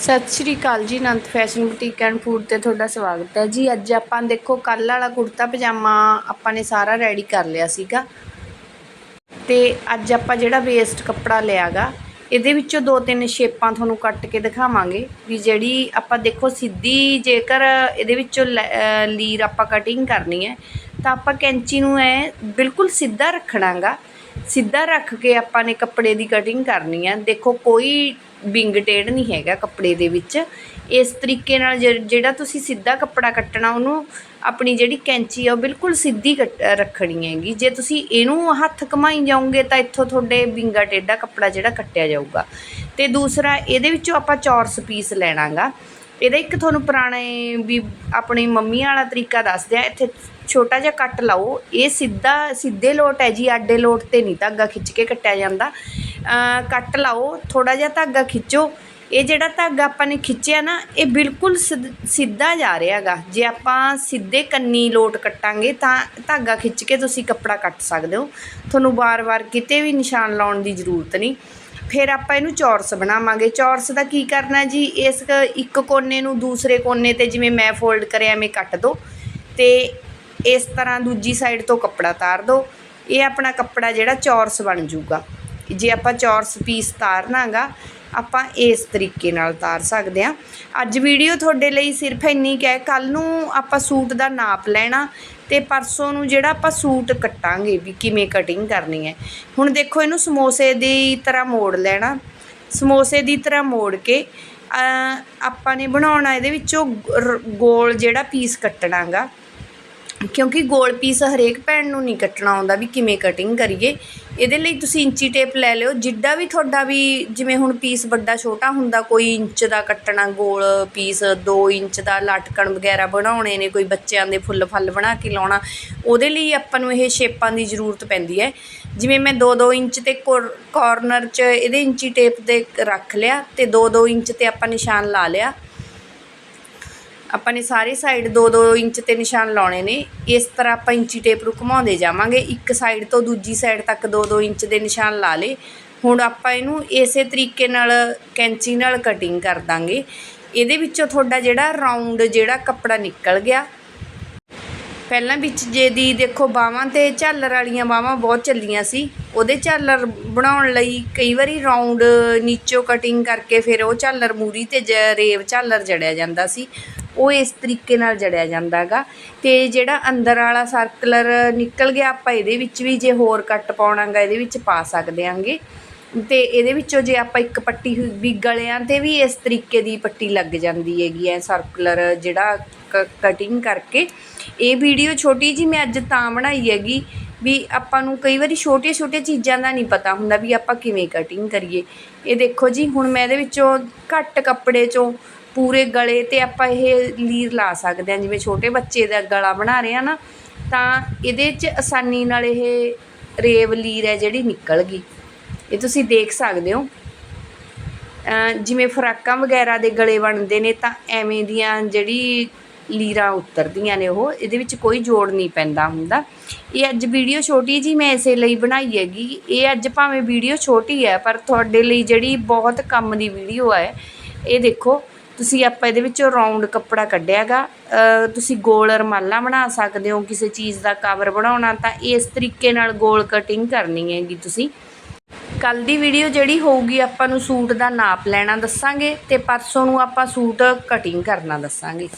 ਸਤਿ ਸ਼੍ਰੀ ਅਕਾਲ ਜੀ, Anant fashion boutique and food ਤੇ ਤੁਹਾਡਾ ਸਵਾਗਤ ਹੈ ਜੀ। ਅੱਜ ਆਪਾਂ ਦੇਖੋ ਕੱਲ ਵਾਲਾ ਕੁੜਤਾ ਪਜਾਮਾ ਆਪਾਂ ਨੇ ਸਾਰਾ ਰੈਡੀ ਕਰ ਲਿਆ ਸੀਗਾ। ਤੇ ਅੱਜ ਆਪਾਂ ਜਿਹੜਾ ਵੇਸਟ ਕੱਪੜਾ ਲਿਆਗਾ, ਇਹਦੇ ਵਿੱਚੋਂ ਦੋ ਤਿੰਨ ਸ਼ੇਪਾਂ ਤੁਹਾਨੂੰ ਕੱਟ ਕੇ ਦਿਖਾਵਾਂਗੇ ਵੀ ਜਿਹੜੀ ਆਪਾਂ ਦੇਖੋ, ਸਿੱਧੀ ਜੇਕਰ ਇਹਦੇ ਵਿੱਚੋਂ ਲੈ- ਲੀਰ ਆਪਾਂ ਕਟਿੰਗ ਕਰਨੀ ਹੈ, ਤਾਂ ਆਪਾਂ ਕੈਂਚੀ ਨੂੰ ਐ ਬਿਲਕੁਲ ਸਿੱਧਾ ਰੱਖਣਾਗਾ। ਸਿੱਧਾ ਰੱਖ ਕੇ ਆਪਾਂ ਨੇ ਕੱਪੜੇ ਦੀ ਕਟਿੰਗ ਕਰਨੀ ਹੈ। ਦੇਖੋ, ਕੋਈ ਵਿੰਗ ਟੇਢ ਨਹੀਂ ਹੈਗਾ ਕੱਪੜੇ ਦੇ ਵਿੱਚ। ਇਸ ਤਰੀਕੇ ਨਾਲ ਜਿ- ਜਿਹੜਾ ਤੁਸੀਂ ਸਿੱਧਾ ਕੱਪੜਾ ਕੱਟਣਾ, ਉਹਨੂੰ ਆਪਣੀ ਜਿਹੜੀ ਕੈਂਚੀ ਆ, ਉਹ ਬਿਲਕੁਲ ਸਿੱਧੀ ਕੱਟ- ਰੱਖਣੀ ਹੈਗੀ। ਜੇ ਤੁਸੀਂ ਇਹਨੂੰ ਹੱਥ ਘਮਾਈ ਜਾਓਗੇ, ਤਾਂ ਇੱਥੋਂ ਤੁਹਾਡੇ ਵਿੰਗਾ ਟੇਢਾ ਕੱਪੜਾ ਜਿਹੜਾ ਕੱਟਿਆ ਜਾਊਗਾ। ਤੇ ਦੂਸਰਾ, ਇਹਦੇ ਵਿੱਚੋਂ ਆਪਾਂ ਚੌਰਸ ਪੀਸ ਲੈਣਾਗਾ। ਇਹਦਾ ਇੱਕ ਤੁਹਾਨੂੰ ਪੁਰਾਣੇ ਵੀ ਆਪਣੀ ਮੰਮੀ ਵਾਲਾ ਤਰੀਕਾ ਦੱਸਦੇ ਆ, ਇੱਥੇ ਛੋਟਾ ਜਿਹਾ ਕੱਟ ਲਾਓ। ਇਹ ਸਿੱਧਾ, ਸਿੱਧੇ ਲੋਟ ਹੈ ਜੀ, ਆਡੇ ਲੋਟ ਤੇ ਨਹੀਂ ਧਾਗਾ ਖਿੱਚ ਕੇ ਕੱਟਿਆ ਜਾਂਦਾ। ਕੱਟ ਲਾਓ, ਥੋੜ੍ਹਾ ਜਿਹਾ ਧਾਗਾ ਖਿੱਚੋ। ਇਹ ਜਿਹੜਾ ਧਾਗਾ ਆਪਾਂ ਨੇ ਖਿੱਚਿਆ ਨਾ, ਇਹ ਬਿਲਕੁਲ ਸਿੱਧ- ਸਿੱਧਾ ਜਾ ਰਿਹਾ ਗਾ ਜੇ ਆਪਾਂ ਸਿੱਧੇ ਕੰਨੀ ਲੋਟ ਕੱਟਾਂਗੇ, ਤਾਂ ਧਾਗਾ ਖਿੱਚ ਕੇ ਤੁਸੀਂ ਕੱਪੜਾ ਕੱਟ ਸਕਦੇ ਹੋ। ਤੁਹਾਨੂੰ ਵਾਰ-ਵਾਰ ਕਿਤੇ ਵੀ ਨਿਸ਼ਾਨ ਲਾਉਣ ਦੀ ਜ਼ਰੂਰਤ ਨਹੀਂ। ਫਿਰ ਆਪਾਂ ਇਹਨੂੰ ਚੌਰਸ ਬਣਾਵਾਂਗੇ। ਚੌਰਸ ਦਾ ਕੀ ਕਰਨਾ ਜੀ? ਇਸ ਇੱਕ ਕੋਨੇ ਨੂੰ ਦੂਸਰੇ ਕੋਨੇ ਤੇ ਜਿਵੇਂ ਮੈਂ ਫੋਲਡ ਕਰਿਆ, ਐਵੇਂ ਕੱਟ ਦੋ। ਤੇ ਇਸ ਤਰ੍ਹਾਂ ਦੂਜੀ ਸਾਈਡ ਤੋਂ ਕੱਪੜਾ ਤਾਰ ਦੋ। ਇਹ ਆਪਣਾ ਕੱਪੜਾ ਜਿਹੜਾ ਚੌਰਸ ਬਣ ਜਾਊਗਾ। ਜੇ ਆਪਾਂ ਚੌਰਸ ਪੀਸ ਤਾਰਨਾਗਾ, ਆਪਾਂ ਇਸ ਤਰੀਕੇ ਨਾਲ ਤਾਰ ਸਕਦੇ ਹਾਂ। ਅੱਜ ਵੀਡੀਓ ਤੁਹਾਡੇ ਲਈ ਸਿਰਫ ਇੰਨੀ ਕੁ ਹੈ ਕੱਲ ਨੂੰ ਆਪਾਂ ਸੂਟ ਦਾ ਨਾਪ ਲੈਣਾ ਤੇ ਪਰਸੋਂ ਨੂੰ ਜਿਹੜਾ ਆਪਾਂ ਸੂਟ ਕੱਟਾਂਗੇ ਵੀ ਕਿਵੇਂ ਕਟਿੰਗ ਕਰਨੀ ਹੈ। ਹੁਣ ਦੇਖੋ ਇਹਨੂੰ ਸਮੋਸੇ ਦੀ ਤਰ੍ਹਾਂ ਮੋੜ ਲੈਣਾ। ਸਮੋਸੇ ਦੀ ਤਰ੍ਹਾਂ ਮੋੜ ਕੇ ਆਪਾਂ ਨੇ ਬਣਾਉਣਾ ਇਹਦੇ ਵਿੱਚੋਂ ਰ- ਗੋਲ ਜਿਹੜਾ ਪੀਸ ਕੱਟਣਾਗਾ। ਕਿਉਂਕਿ ਗੋਲ ਪੀਸ ਹਰੇਕ ਭੈਣ ਨੂੰ ਨਹੀਂ ਕੱਟਣਾ ਆਉਂਦਾ ਵੀ ਕਿਵੇਂ ਕਟਿੰਗ ਕਰੀਏ। ਇਹਦੇ ਲਈ ਤੁਸੀਂ ਇੰਚੀ ਟੇਪ ਲੈ ਲਿਓ, ਜਿੱਡਾ ਵੀ ਤੁਹਾਡਾ ਵੀ ਜਿਵੇਂ ਹੁਣ ਪੀਸ ਵੱਡਾ ਛੋਟਾ ਹੁੰਦਾ, ਕੋਈ ਇੰਚ ਦਾ ਕੱਟਣਾ, ਗੋਲ ਪੀਸ 2 ਇੰਚ ਦਾ ਲਟਕਣ ਵਗੈਰਾ ਬਣਾਉਣੇ ਨੇ, ਕੋਈ ਬੱਚਿਆਂ ਦੇ ਫੁੱਲ ਫਲ ਬਣਾ ਕੇ ਲਾਉਣਾ, ਉਹਦੇ ਲਈ ਆਪਾਂ ਨੂੰ ਇਹ ਸ਼ੇਪਾਂ ਦੀ ਜ਼ਰੂਰਤ ਪੈਂਦੀ ਹੈ। ਜਿਵੇਂ ਮੈਂ 2-2 ਇੰਚ ਤੇ ਕਾਰਨਰ 'ਚ ਇਹਦੇ ਇੰਚੀ ਟੇਪ ਦੇ ਰੱਖ ਲਿਆ ਤੇ 2-2 ਇੰਚ ਤੇ ਆਪਾਂ ਨਿਸ਼ਾਨ ਲਾ ਲਿਆ। ਆਪਾਂ ਨੇ ਸਾਰੇ ਸਾਈਡ 2-2 ਇੰਚ ਤੇ ਨਿਸ਼ਾਨ ਲਾਉਣੇ ਨੇ। ਇਸ ਤਰ੍ਹਾਂ ਆਪਾਂ ਇੰਚੀ ਟੇਪ ਨੂੰ ਘੁਮਾਉਂਦੇ ਜਾਵਾਂਗੇ। ਇੱਕ ਸਾਈਡ ਤੋਂ ਦੂਜੀ ਸਾਈਡ ਤੱਕ 2-2 ਇੰਚ ਦੇ ਨਿਸ਼ਾਨ ਲਾ ਲੇ ਹੁਣ ਆਪਾਂ ਇਹਨੂੰ ਇਸੇ ਤਰੀਕੇ ਨਾਲ ਕੈਂਚੀ ਨਾਲ ਕਟਿੰਗ ਕਰ ਦਾਂਗੇ। ਇਹਦੇ ਵਿੱਚੋਂ ਤੁਹਾਡਾ ਜਿਹੜਾ ਰਾਉਂਡ ਜਿਹੜਾ ਕੱਪੜਾ ਨਿਕਲ ਗਿਆ। ਪਹਿਲਾਂ ਵਿੱਚ ਜੇ ਦੀ ਦੇਖੋ ਬਾਹਾਂ ਤੇ ਝਾਲਰ ਵਾਲੀਆਂ ਬਾਹਾਂ ਬਹੁਤ ਚੱਲੀਆਂ ਸੀ। ਉਹਦੇ ਝਾਲਰ ਬਣਾਉਣ ਲਈ ਕਈ ਵਾਰੀ ਰਾਉਂਡ ਨੀਚੋਂ ਕਟਿੰਗ ਕਰਕੇ ਫਿਰ ਉਹ ਝਾਲਰ ਮੂਰੀ ਤੇ ਜ- ਰੇਵ ਝਾਲਰ ਜੜਿਆ ਜਾਂਦਾ ਸੀ। ਉਹ ਇਸ ਤਰੀਕੇ ਨਾਲ ਜੜਿਆ ਜਾਂਦਾ ਜਾਂਦਾਗਾ ਤੇ ਜਿਹੜਾ ਅੰਦਰ ਵਾਲਾ ਸਰਕਲਰ ਨਿਕਲ ਗਿਆ, ਆਪਾਂ ਇਹਦੇ ਵਿੱਚ ਵੀ ਜੇ ਹੋਰ ਕੱਟ ਪਾਉਣਾਗਾ, ਇਹਦੇ ਵਿੱਚ ਪਾ ਸਕਦੇ ਆਂਗੇ। ਤੇ ਇਹਦੇ ਵਿੱਚੋਂ ਜੇ ਆਪਾਂ ਇੱਕ ਪੱਟੀ ਹੋਈ- ਵੀ ਗਲਿਆਂ ਤੇ ਵੀ ਇਸ ਤਰੀਕੇ ਦੀ ਪੱਟੀ ਲੱਗ ਜਾਂਦੀ ਹੈਗੀ ਐ ਸਰਕੂਲਰ ਜਿਹੜਾ ਕਟਿੰਗ ਕਰਕੇ। ਇਹ ਵੀਡੀਓ ਛੋਟੀ ਜੀ ਮੈਂ ਅੱਜ ਤਾਂ ਬਣਾਈ ਹੈਗੀ ਵੀ ਆਪਾਂ ਨੂੰ ਕਈ ਵਾਰੀ ਛੋਟੀਆਂ ਛੋਟੀਆਂ ਚੀਜ਼ਾਂ ਦਾ ਨਹੀਂ ਪਤਾ ਹੁੰਦਾ ਵੀ ਆਪਾਂ ਕਿਵੇਂ ਕਟਿੰਗ ਕਰੀਏ। ਇਹ ਦੇਖੋ ਜੀ, ਹੁਣ ਮੈਂ ਇਹਦੇ ਵਿੱਚੋਂ ਘੱਟ ਕੱਪੜੇ ਚੋਂ ਪੂਰੇ ਗਲੇ ਤੇ ਆਪਾਂ ਇਹ ਲੀਰ ਲਾ ਸਕਦੇ ਹਾਂ। ਜਿਵੇਂ ਛੋਟੇ ਬੱਚੇ ਦਾ ਗਲਾ ਬਣਾ ਰਹੇ ਹਾਂ ਨਾ, ਤਾਂ ਇਹਦੇ 'ਚ ਆਸਾਨੀ ਨਾਲ ਇਹ ਰੇਵ ਲੀਰ ਹੈ ਜਿਹੜੀ ਨਿਕਲ ਗਈ। ਇਹ ਤੁਸੀਂ ਦੇਖ ਸਕਦੇ ਹੋ। ਜਿਵੇਂ ਫਰਾਕਾਂ ਵਗੈਰਾ ਦੇ ਗਲੇ ਬਣਦੇ ਨੇ, ਤਾਂ ਐਵੇਂ ਦੀਆਂ ਜਿਹੜੀ ਲੀਰਾਂ ਉਤਰਦੀਆਂ ਨੇ ਉਹ, ਇਹਦੇ ਵਿੱਚ ਕੋਈ ਜੋੜ ਨਹੀਂ ਪੈਂਦਾ ਹੁੰਦਾ। ਇਹ ਅੱਜ ਵੀਡੀਓ ਛੋਟੀ ਜੀ ਮੈਂ ਇਸੇ ਲਈ ਬਣਾਈ ਹੈਗੀ। ਇਹ ਅੱਜ ਭਾਵੇਂ ਵੀਡੀਓ ਛੋਟੀ ਹੈ, ਪਰ ਤੁਹਾਡੇ ਲਈ ਜਿਹੜੀ ਬਹੁਤ ਕੰਮ ਦੀ ਵੀਡੀਓ ਹੈ, ਇਹ ਦੇਖੋ। ਤੁਸੀਂ ਆਪਾਂ ਇਹਦੇ ਵਿੱਚੋਂ ਰਾਉਂਡ ਕੱਪੜਾ ਕੱਢਿਆਗਾ ਤੁਸੀਂ ਗੋਲ ਰਮਾਲਾ ਬਣਾ ਸਕਦੇ ਹੋ, ਕਿਸੇ ਚੀਜ਼ ਦਾ ਕਵਰ ਬਣਾਉਣਾ, ਤਾਂ ਇਸ ਤਰੀਕੇ ਨਾਲ ਗੋਲ ਕਟਿੰਗ ਕਰਨੀ ਹੈਗੀ ਤੁਸੀਂ। ਕੱਲ ਦੀ ਵੀਡੀਓ ਜਿਹੜੀ ਹੋਊਗੀ, ਆਪਾਂ ਨੂੰ ਸੂਟ ਦਾ ਨਾਪ ਲੈਣਾ ਦੱਸਾਂਗੇ ਤੇ ਪਰਸੋਂ ਨੂੰ ਆਪਾਂ ਸੂਟ ਕਟਿੰਗ ਕਰਨਾ ਦੱਸਾਂਗੇ।